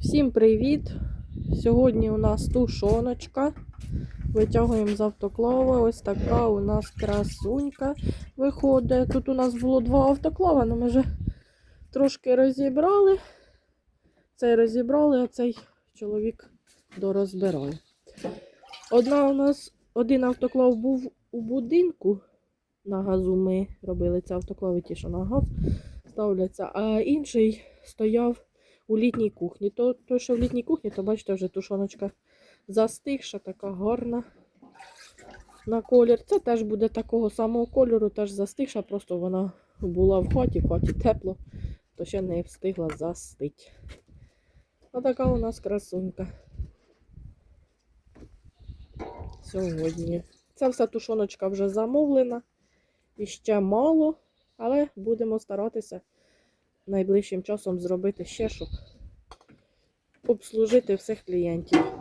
Всім привіт! Сьогодні у нас тушоночка. Витягуємо з автоклава. Ось така у нас красунька виходить. Тут у нас було два автоклава, але ми вже трошки розібрали. Цей розібрали, а цей чоловік дорозбирає. Одна у нас, один автоклав був у будинку. На газу ми робили ці автоклави, ті, що на газ ставляться, а інший стояв у літній кухні. То, то що в літній кухні, то бачите, вже тушоночка застигша, така гарна на колір. Це теж буде такого самого кольору, теж застигша, просто вона була в хаті, в хаті тепло, то ще не встигла застить. Отака у нас красунька. Сьогодні. Ця вся тушоночка вже замовлена. І ще мало, але будемо старатися найближчим часом зробити ще, щоб обслужити всіх клієнтів.